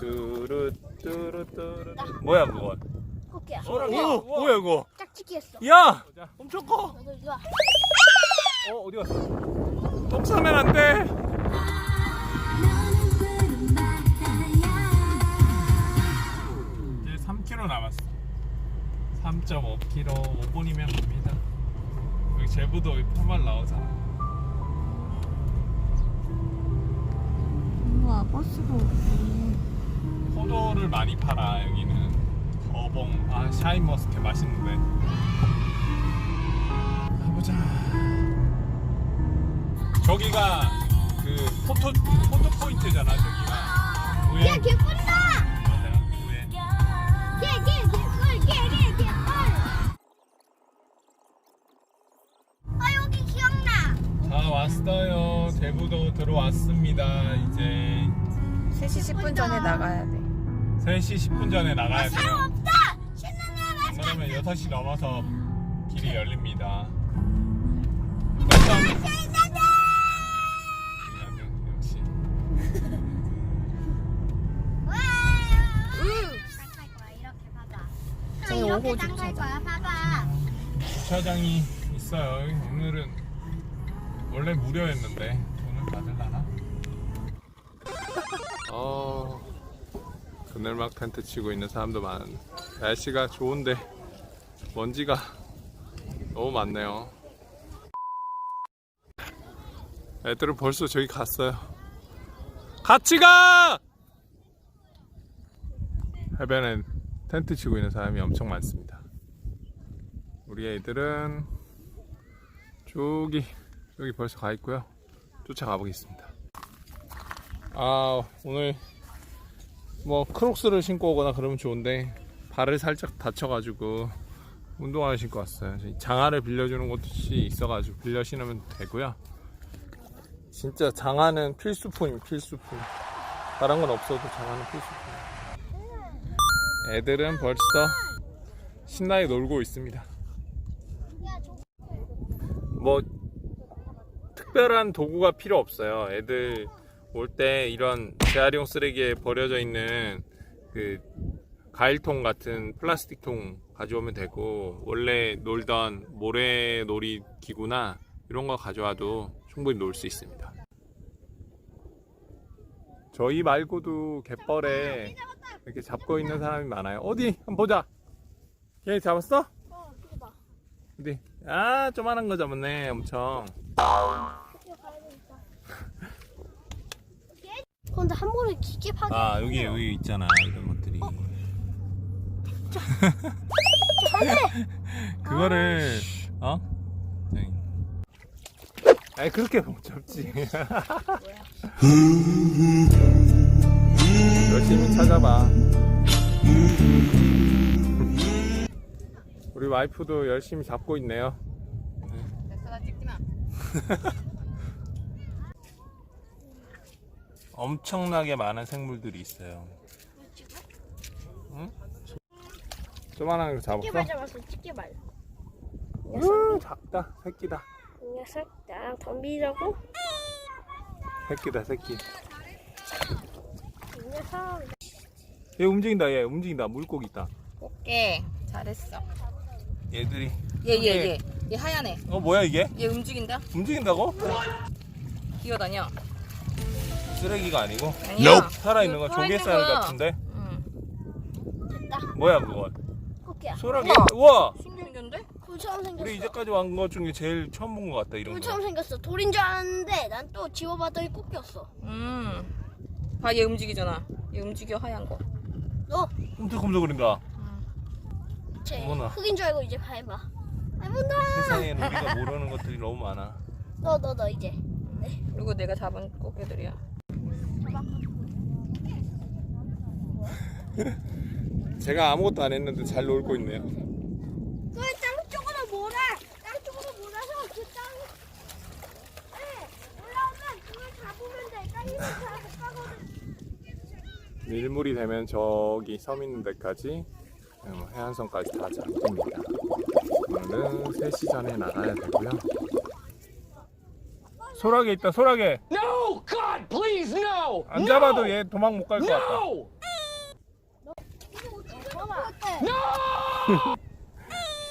뚜루 뚜루 뚜루. 뭐야 그거? 코끼야. 오 뭐야 그거? 짝짓기 했어. 야 엄청 커. 너도 이리 와. 어 어디 갔어? 똥 싸면 안 돼. 이제 3km 남았어. 3.5km 5분이면 갑니다. 여기 제부도 편말 나오잖아. 버스가. 포도를 많이 팔아 여기는. 어봉 아 샤인머스켓 맛있는데. 가보자. 저기가 그 포토 포토 포인트잖아 저기가. 걔 개뿔이다. 왔어요. 제부도 들어왔습니다. 이제 3시 10분 전에 나가야 돼. 3시 10분 전에 나가야 돼요. 없다. 신나는 애 그러면 6시 넘어서 길이 열립니다. welcome. 역시. 와. 땅갈 거야 이렇게 봐봐. 저희 이렇게 오호 땅갈. 거야 봐봐. 주차장이 있어요. 오늘은 원래 무료였는데 돈을 받을라나? 어, 그늘 막 텐트 치고 있는 사람도 많은. 날씨가 좋은데 먼지가 너무 많네요. 애들은 벌써 저기 갔어요. 같이 가! 해변에 텐트 치고 있는 사람이 엄청 많습니다. 우리 애들은 저기 여기 벌써 가 있고요. 쫓아가 보겠습니다. 아 오늘 뭐 크록스를 신고 오거나 그러면 좋은데 발을 살짝 다쳐가지고 운동화를 신고 왔어요. 장화를 빌려주는 곳이 있어가지고 빌려 신으면 되고요. 진짜 장화는 필수품이 필수품. 다른 건 없어도 장화는 필수품. 애들은 벌써 신나게 놀고 있습니다. 뭐 특별한 도구가 필요 없어요. 애들 올 때 이런 재활용 쓰레기에 버려져 있는 그 가일통 같은 플라스틱 통 가져오면 되고 원래 놀던 모래놀이 기구나 이런 거 가져와도 충분히 놀 수 있습니다. 저희 말고도 갯벌에 이렇게 잡고 있는 사람이 많아요. 어디 한번 보자. 걔 잡았어? 어 그거 봐. 어디? 아, 조만한 거 잡았네, 엄청. 근데 한 번에 기계 파괴. 아, 여기, 여기 있잖아, 이런 것들이. 그거를, 어? 저기. 아니, 그렇게 못 잡지. 열심히 찾아봐. 우리 와이프도 열심히 잡고 있네요. 됐어, 나 찍지마. 엄청나게 많은 생물들이 있어요. 응? 조만한 거 잡았어? 찍기발 잡았어 찍기발. 으, 작다. 새끼다. 이 녀석 나랑 덤비자고. 새끼다, 새끼. 이 녀석 얘 움직인다, 얘 움직인다. 물고기 있다. 오케이. 잘했어. 얘들이. 얘, 얘, 얘. 얘 하얀 애. 어, 뭐야, 이게? 얘 움직인다. 움직인다고? 기어다녀. 쓰레기가 아니고? 아니야. 살아있는 거 조개살. 같은데? 응. 뭐야, 그거? 코끼야. 소라기? 우와. 우와! 신기한데? 굴처럼 생겼어. 우리 이제까지 온 것 중에 제일 처음 본 것 같다, 이런 거. 생겼어. 돌인 줄 알았는데 난또 지워봤더니 코끼였어. 음. 봐, 얘 움직이잖아. 얘 움직여, 하얀 거. 너, 끔찍끔찍거린다. 쟤 어머나. 흑인 줄 알고 이제 해봐. 해본다. 세상에는 우리가 모르는 것들이 너무 많아. 너, 너, 너 이제. 그리고 내가 잡은 꽃게들이야. 제가 아무것도 안 했는데 잘 놀고 있네요. 그걸 땅 쪽으로 몰아. 땅 쪽으로 몰아서 그 땅. 네, 올라오면 그걸 잡으면 돼. 땅에서 다 가거든. 밀물이 되면 저기 섬 있는 데까지 음, 해안선까지 다 잡힙니다. 오늘은 3시 전에 나가야 되고요. 소라게 있다, 소라게. No! God, please, no! 안 잡아도 얘 도망 못 갈 것 같다. No! 봐봐.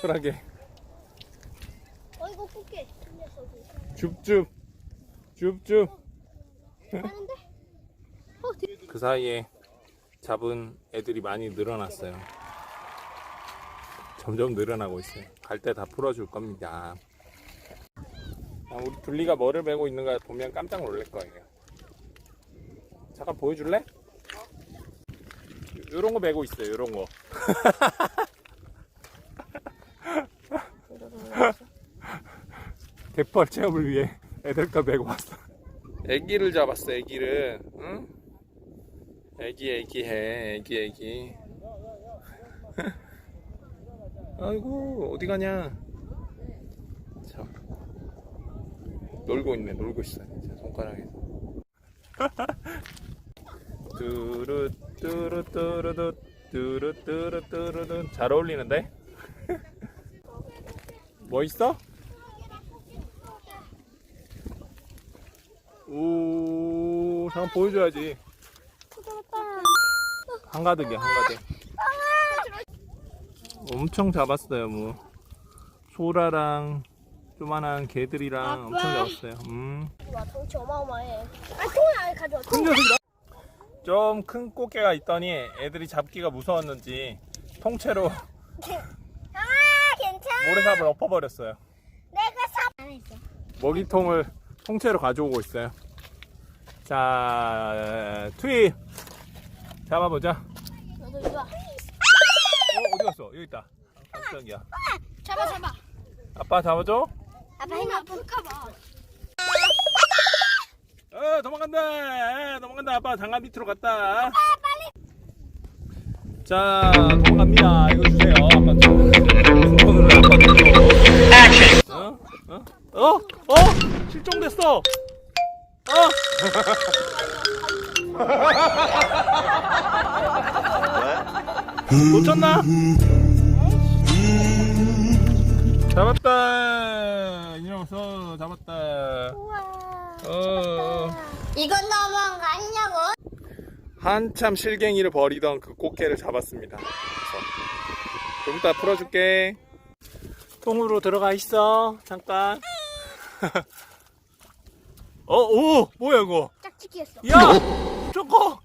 소라게. 어 이거 꽃게. 줍줍. 줍줍. 하는데? 어 되- 그 사이에 잡은 애들이 많이 늘어났어요. 점점 늘어나고 있어요. 갈 때 다 풀어줄 겁니다. 아, 우리 둘리가 뭐를 메고 있는가 보면 깜짝 놀랄 거예요. 잠깐 보여줄래? 요런 거 메고 있어요, 요런 거. 갯벌 체험을 위해 애들 거 메고 왔어. 애기를 잡았어, 애기를. 응? 애기, 애기 해, 애기, 애기. 아이고, 어디 가냐? 참. 놀고 있네, 놀고 있어, 진짜, 손가락에서. 뚜루, 뚜루, 뚜루두, 뚜루, 뚜루, 뚜루두. 잘 어울리는데? 뭐 있어? 오, 잠깐 보여줘야지. 한가득이야, 한가득. 엄청 잡았어요, 뭐. 소라랑 조만한 개들이랑 엄청 잡았어요. 음. 와 덩치 어마어마해. 아 통을 안에 가져와. 큰 녀석이다. 좀큰 꽃게가 있더니 애들이 잡기가 무서웠는지 통째로 아 괜찮아. 모래삽을 엎어버렸어요. 내가 삽 있어. 먹이통을 통째로 가져오고 있어요. 자, 투입 잡아보자. 너도 이리 와. 어, 어디 갔어? 여기 있다. 깜짝이야. 잡아 잡아. 아빠 잡아줘. 아빠 힘 아플까 봐. 어, 도망간다. 에, 도망간다. 아빠 장갑 밑으로 갔다. 자, 도망갑니다. 이거 주세요. 아빠 왼손으로 아빠 줘. 어? 어? 어? 어? 실종됐어. 어? 놓쳤나? 잡았다. 이녀석 잡았다. 우와. 어. 이건 너무한 거 아니냐고? 한참 실갱이를 벌이던 그 꽃게를 잡았습니다. 그래서 좀 이따 풀어줄게. 통으로 들어가 있어. 잠깐. 어, 오, 뭐야 이거? 짝짓기 했어. 야, 저거.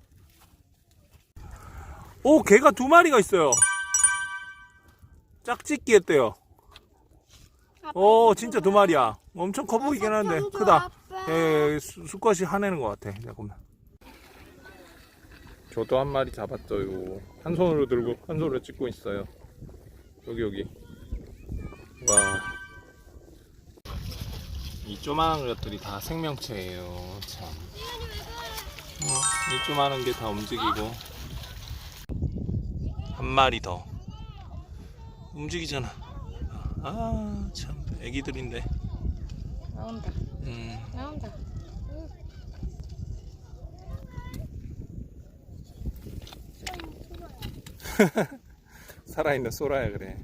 오, 개가 두 마리가 있어요. 짝짓기 했대요. 오, 진짜 두 마리야. 엄청 커 보이긴 하는데 크다. 예, 수, 수컷이 화내는 것 같아. 잠깐만. 저도 한 마리 잡았어요. 한 손으로 들고 한 손으로 찍고 있어요. 여기 여기. 와. 이 조만한 것들이 다 생명체예요. 참. 어, 이 조만한 게 다 움직이고. 한 마리 더. 움직이잖아. 아, 참. 애기들인데. 나온다. 음. 나온다. 살아있는 소라야 그래.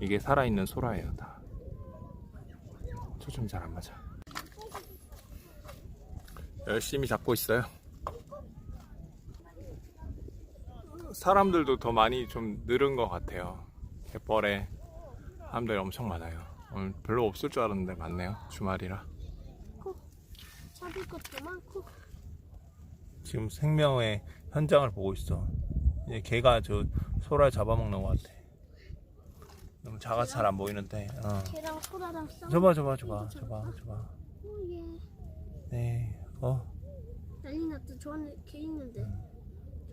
이게 살아있는 소라예요 다. 초점 잘 안 맞아. 열심히 잡고 있어요. 사람들도 더 많이 좀 늘은 것 같아요. 갯벌에 사람들이 엄청 많아요. 오늘 별로 없을 줄 알았는데 많네요. 주말이라. 잡을 것도 많고. 지금 생명의 현장을 보고 있어. 이제 걔가 저 소라 잡아먹는 것 같아. 너무 작아서 잘 안 보이는데. 어. 걔랑 소라랑 싸우. 저봐, 저봐, 저봐, 저봐, 저봐. 오예. 네. 어. 난리 났다. 저 안에 걔 있는데.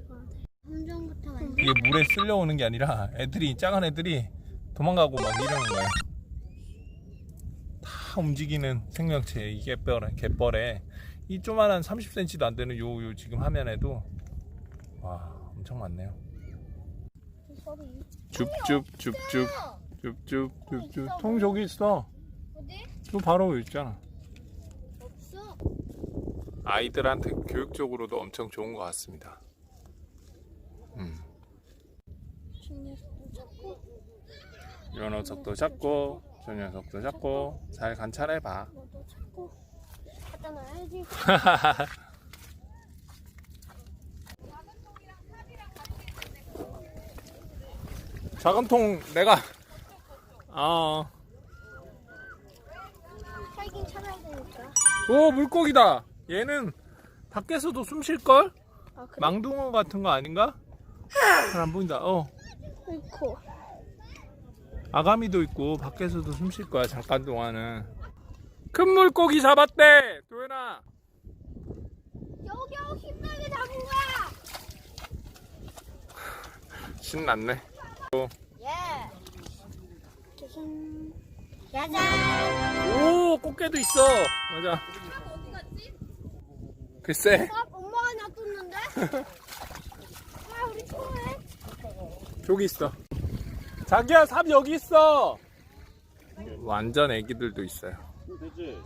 저한테. 함정부터 만들. 이게 물에 쓸려오는 게 아니라 애들이 작은 애들이 도망가고 막 이러는 거예요. 다 움직이는 생명체 이 갯벌에 갯벌에 이 조만한 30cm도 안 되는 요, 요 지금 화면에도 와 엄청 많네요. 소리. 줍줍 줍줍 줍줍 줍줍 통 저기 있어. 어디? 저 바로 여기 있잖아. 없어. 아이들한테 교육적으로도 엄청 좋은 것 같습니다. 음. 저 녀석도 잡고 요 녀석도 잡고 저 녀석도 잡고 잘 관찰해봐. 너도 잡고 갖다 놔야지. 작은 통 내가 아. 살긴 되니까. 오 물고기다. 얘는 밖에서도 숨 쉴 걸? 아 그래? 망둥어 같은 거 아닌가? 잘 안 보인다. 어. 많고. 아가미도 있고 밖에서도 숨 쉴 거야 잠깐 동안은. 큰 물고기 잡았대. 도현아. 겨우겨우 힘들게 잡은 거야. 신났네. 예. 짜잔. 짜잔. 오 꽃게도 있어. 맞아. 글쎄 아, 엄마가 놔뒀는데? 아, 우리 통화해. 저기 있어. 자기야 삽 여기 있어. 완전 애기들도 있어요. 되지?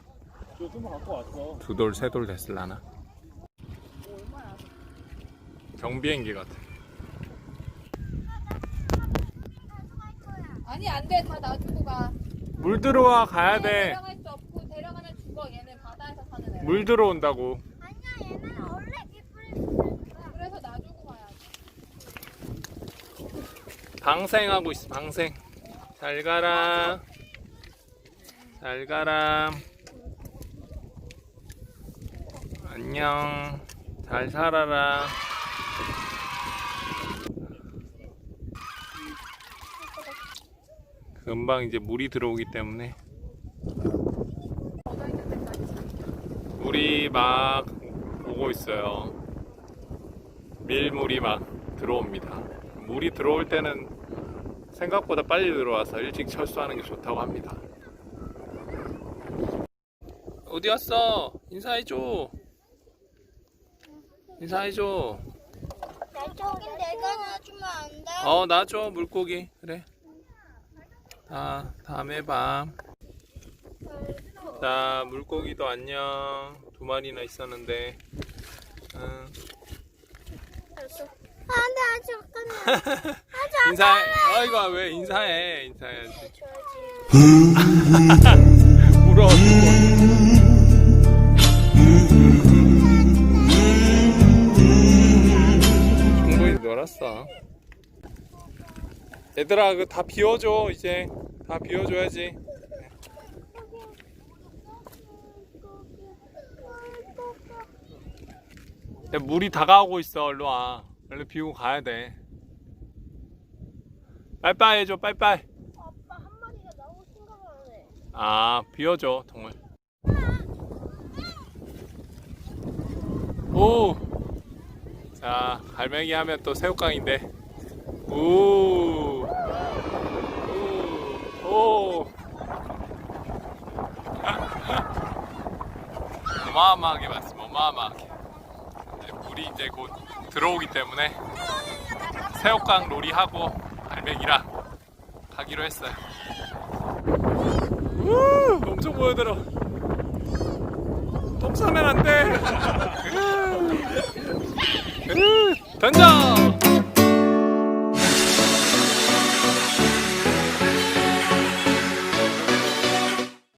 저 금방 갖고 왔어. 두 돌, 세 돌 됐을라나? 경비행기 같아. 아니 안 돼. 다 놔두고 가. 물 들어와 가야 돼. 데려갈 수 없고 데려가면 죽어. 얘는 바다에서 사는 애라. 물 들어온다고. 아니야, 얘는 원래 깃불이 있는 거야. 그래서 놔주고 가야지. 방생하고 있어. 방생. 잘 가라. 잘 가라. 안녕. 잘 살아라. 금방 이제 물이 들어오기 때문에 물이 막 오고 있어요. 밀물이 막 들어옵니다. 물이 들어올 때는 생각보다 빨리 들어와서 일찍 철수하는 게 좋다고 합니다. 어디 왔어? 인사해줘. 인사해줘. 나 저긴 내가 놔주면 안 돼? 어, 놔줘, 물고기. 그래. 다, 다음에 봐. 자, 물고기도 안녕. 두 마리나 있었는데. 응. 아, 안 돼, 아직 잠깐만. 인사해. 아이고, 왜 인사해. 인사해야지. 울어. 충분히 놀았어. 얘들아, 그 다 비워줘, 이제. 다 비워줘야지. 야, 물이 다가오고 있어, 얼른 와. 얼른 비우고 가야 돼. 빨빨 해줘, 빨빨. 아빠 한 마리가 나오고 생각을 안 해. 아, 비워줘, 통을. 오! 자, 갈매기 하면 또 새우깡인데. 오! 오! 오! 어마어마하게 많습니다, 어마어마하게. 이제 물이 이제 곧 들어오기 때문에 새우깡 놀이하고 갈매기랑 가기로 했어요. 우, 엄청 보여들어. 똥 싸면 안 돼. 으, 으, 던져.